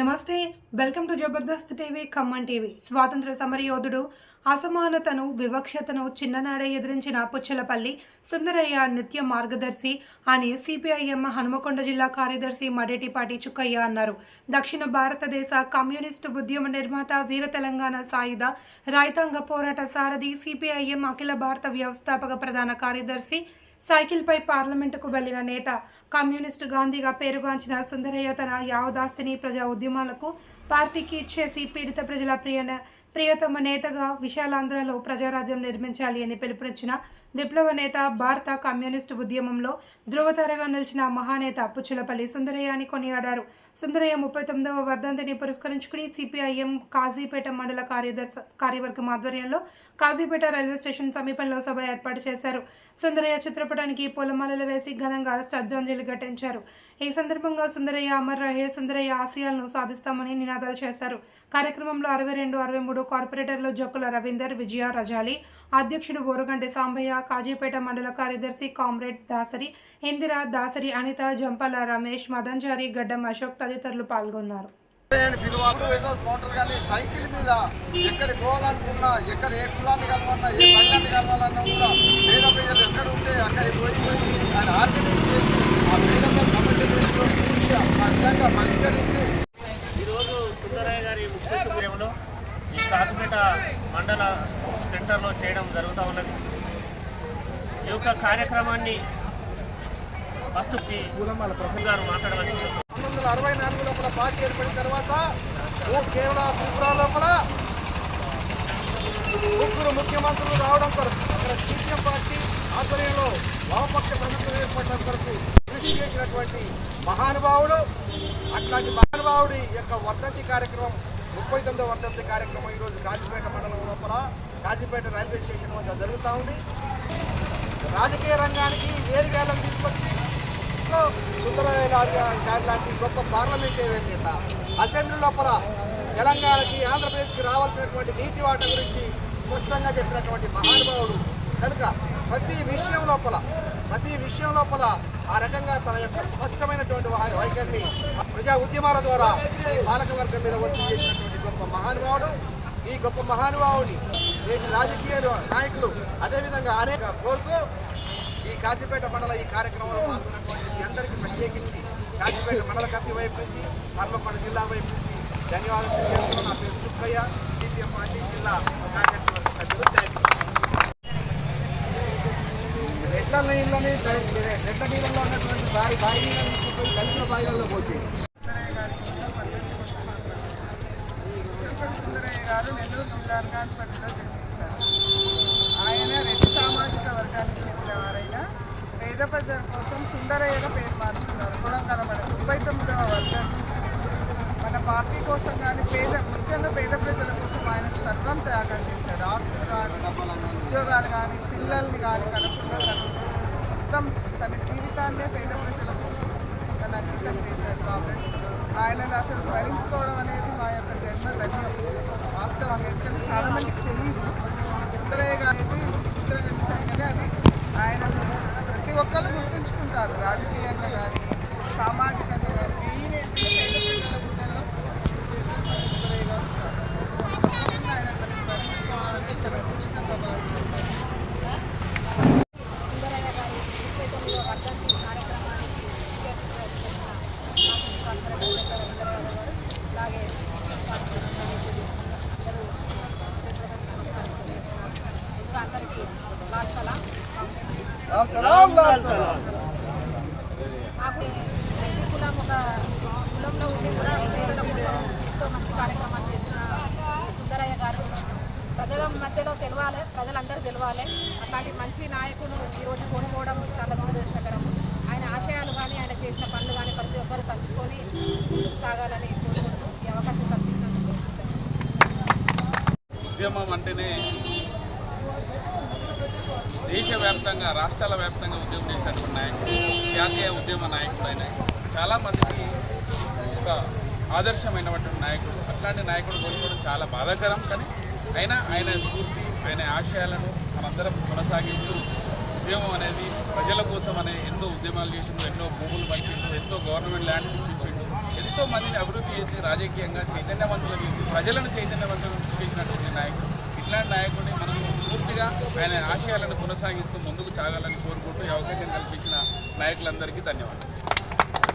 నమస్తే welcome to Jabardasth TV Khammam TV. స్వాతంత్ర సమరయోధుడు అసమానతను వివక్షతను చిన్ననాడే ఎదిరించిన పుచ్చలపల్లి సుందరయ్య నిత్య మార్గదర్శి అని సిపిఐఎం హనుమకొండ జిల్లా కార్యదర్శి మడేటిపాటి చుక్కయ్య అన్నారు. దక్షిణ భారతదేశ కమ్యూనిస్టు ఉద్యమ నిర్మాత వీర తెలంగాణ సాయుధ రైతాంగ పోరాట సారథి సిపిఐఎం అఖిల భారత వ్యవస్థాపక ప్రధాన కార్యదర్శి సైకిల్పై పార్లమెంటుకు వెళ్ళిన నేత కమ్యూనిస్టు గాంధీగా పేరుగాంచిన సుందరయ్య తన యావదాస్తిని ప్రజా ఉద్యమాలకు పార్టీకి ఇచ్చేసి పీడిత ప్రజల ప్రియ ప్రియతమ నేతగా విశాలాంధ్రలో ప్రజారాజ్యం నిర్మించాలి అని పిలుపునిచ్చిన విప్లవ నేత భారత కమ్యూనిస్టు ఉద్యమంలో ధృవతారగా నిలిచిన మహానేత పుచ్చులపల్లి సుందరయ్య అని కొనియాడారు. సుందరయ్య ముప్పై తొమ్మిదవ వర్ధంతిని పురస్కరించుకుని సిపిఐఎం కాజీపేట మండల కార్యదర్శి కార్యవర్గం ఆధ్వర్యంలో కాజీపేట రైల్వే స్టేషన్ సమీపంలో సభ ఏర్పాటు చేశారు. సుందరయ్య చిత్రపటానికి పూలమాలలు వేసి ఘనంగా శ్రద్ధాంజలి ఘటించారు. ఈ సందర్భంగా సుందరయ్య అమర్ రహే సుందరయ్య ఆశయాలను సాధిస్తామని నినాదాలు చేశారు. కార్యక్రమంలో అరవై రెండు అరవై మూడు కార్పొరేటర్లు జొక్కుల రవీందర్ విజయ రజాలి అధ్యక్షుడు ఓరుగంటి సాంబయ్య కాజీపేట మండల కార్యదర్శి కామ్రేడ్ దాసరి ఇందిర దాసరి అనిత జంపాల రమేష్ మదన్జారి గడ్డం అశోక్ తదితరులు పాల్గొన్నారు. సైకిల్ మీద ఎక్కడ పోవాలనుకున్నా ఎక్కడ ఏ కులాన్ని కలవాలన్నా ఏ సంఘాన్ని కలవాలన్నా కూడా పేద ప్రజలు ఎక్కడ ఉంటే అక్కడికి పోయి పోయి ఆయన ఆర్గనైజ్ చేసి ఈరోజు సుందరయ్య గారి ముఖ్యంలో ఈ కాచిపేట మండల సెంటర్లో చేయడం జరుగుతూ ఉన్నది. ఈ యొక్క కార్యక్రమాన్ని ఫస్ట్ పి. ప్రసన్న గారు మాట్లాడవలసి పంతొమ్మిది వందల అరవై నాలుగు లోపల పార్టీ ఏర్పడిన తర్వాత కేవలం త్రిపుర లోపల ముగ్గురు ముఖ్యమంత్రులు రావడం కొరకు అక్కడ సీపీఎం పార్టీ ఆధ్వర్యంలో వామపక్ష ప్రభుత్వం ఏర్పడడం కొరకు కృషి చేసినటువంటి మహానుభావుడు అట్లాంటి మహానుభావుడి యొక్క వర్ధంతి కార్యక్రమం ముప్పై తొమ్మిదో వర్ధంతి కార్యక్రమం ఈరోజు కాజీపేట మండలం లోపల కాజీపేట రైల్వే స్టేషన్ వద్ద జరుగుతూ ఉంది. రాజకీయ రంగానికి వేరుగాలం తీసుకొచ్చి సుందరయ్య లాంటి గొప్ప పార్లమెంటేరియన్ నేత అసెంబ్లీ లోపల తెలంగాణకి ఆంధ్రప్రదేశ్కి రావాల్సినటువంటి నీటి వాట గురించి స్పష్టంగా చెప్పినటువంటి మహానుభావుడు కనుక ప్రతి విషయం లోపల ప్రతి విషయం లోపల ఆ రకంగా తన యొక్క స్పష్టమైనటువంటి వైఖరిని ప్రజా ఉద్యమాల ద్వారా ఈ పాలకవర్గం మీద ఒత్తిడి చేసినటువంటి గొప్ప మహానుభావుడు. ఈ గొప్ప మహానుభావుని నేటి రాజకీయ నాయకులు అదేవిధంగా అనేక కోరుతూ ఈ కాశీపేట మండల ఈ కార్యక్రమంలో పాల్గొన్నటువంటి అందరికీ ప్రత్యేకించి కాశీపేట మండల కమిటీ వైపు నుంచి హన్మకొండ జిల్లా వైపు నుంచి ధన్యవాదాలు తెలియజేస్తున్నాను. నా పేరు చుక్కయ్య సిపిఎం పార్టీ జిల్లా కార్యదర్శి వర్గ సభ్యులు. థ్యాంక్ యూ నీళ్ళని రెడ్ల నీళ్ళలో ఉన్నటువంటి బావి బావి నీళ్ళని తీసుకుపోయి కలిసిన బావిలలో పోసి. సుందరయ్య గారి సుందరయ్య గారు నెల్లూరు జిల్లా అనగానపల్లిలో జన్మించారు. ఆయన రెండు సామాజిక వర్గానికి చెందిన వారైనా పేద ప్రజల కోసం సుందరయ్యగా పేరు మార్చుకున్నారు. కూడా కనబడే ముప్పై తొమ్మిదవ వర్గం. మన పార్టీ కోసం కానీ పేద ముఖ్యంగా పేద ప్రజల కోసం ఆయన సర్వం త్యాగం చేశారు ఆస్తులు కానీ ఉద్యోగాలు కానీ పిల్లల్ని కానీ కనకుండా మొత్తం తన జీవితాన్నే పేద ప్రజల కోసం తను అంకితం చేశాడు. కాంగ్రెస్ ఆయనను అసలు స్మరించుకోవడం అనేది మా యొక్క జన్మ ధన్యం. వాస్తవం ఎందుకంటే చాలా మందికి తెలియదు సుందరయ్య గారి చిత్రంగా చెప్తాను కానీ అది ఆయనను ప్రతి ఒక్కరు గుర్తుంచుకుంటారు రాజకీయంగా కానీ సామాజికంగా కానీ మెయిన్ ఏంటంటే పేద ప్రజల గుండెల్లో సుందరయ్య గారు ఉంటారు. తప్పకుండా ఆయన తను స్మరించుకోవడం అనేది తన అదృష్టంగా భావిస్తున్నారు సుందరయ్య గారి ముప్పై తొమ్మిదవ వర్ధంతి కార్యక్రమానికి అలాగే ఇంకా అందరికీ లాల్ సలాం. సలాం లాల్ సలాం. నాకు ప్రతి కులం ఒక కులంలో ఉండి కూడా పేదల కోసం ఎంతో మంచి కార్యక్రమాలు చేసిన సుందరయ్య గారు. ప్రజల మధ్యలో తెలవాలి ప్రజలందరూ తెలవాలి. అట్లాంటి మంచి నాయకుడు ఈరోజు కోల్పోవడం చాలా దురదృష్టకరం. ఆయన ఆశయాలు కానీ ఆయన చేసిన పనులు కానీ ప్రతి ఒక్కరు తలుచుకొని ముందుకు సాగాలని కోరుకుంటూ ఈ అవకాశం కల్పించినందుకు ఉద్యమం అంటేనే దేశవ్యాప్తంగా రాష్ట్రాల వ్యాప్తంగా ఉద్యమం చేసినటువంటి నాయకుడు జాతీయ ఉద్యమ నాయకులైన చాలామందికి ఒక ఆదర్శమైనటువంటి నాయకుడు. అట్లాంటి నాయకుడు కోల్పోవడం చాలా బాధాకరం కానీ అయినా ఆయన స్ఫూర్తి ఆయన ఆశయాలను మనందరం కొనసాగిస్తూ ఉద్యమం అనేది ప్రజల కోసం అనే ఎన్నో ఉద్యమాలు చేసిండు ఎన్నో భూములు పంచిండు ఎంతో గవర్నమెంట్ ల్యాండ్స్ ఇప్పించిండు ఎంతో ఎంతో మందిని అభివృద్ధి చేసి రాజకీయంగా చైతన్యవంతులు చేసి ప్రజలను చైతన్యవంతులు చేసినటువంటి నాయకుడు. ఇట్లాంటి నాయకుడిని మనం పూర్తిగా ఆయన ఆశయాలను కొనసాగిస్తూ ముందుకు సాగాలని కోరుకుంటూ ఈ అవకాశం కల్పించిన నాయకులందరికీ ధన్యవాదాలు.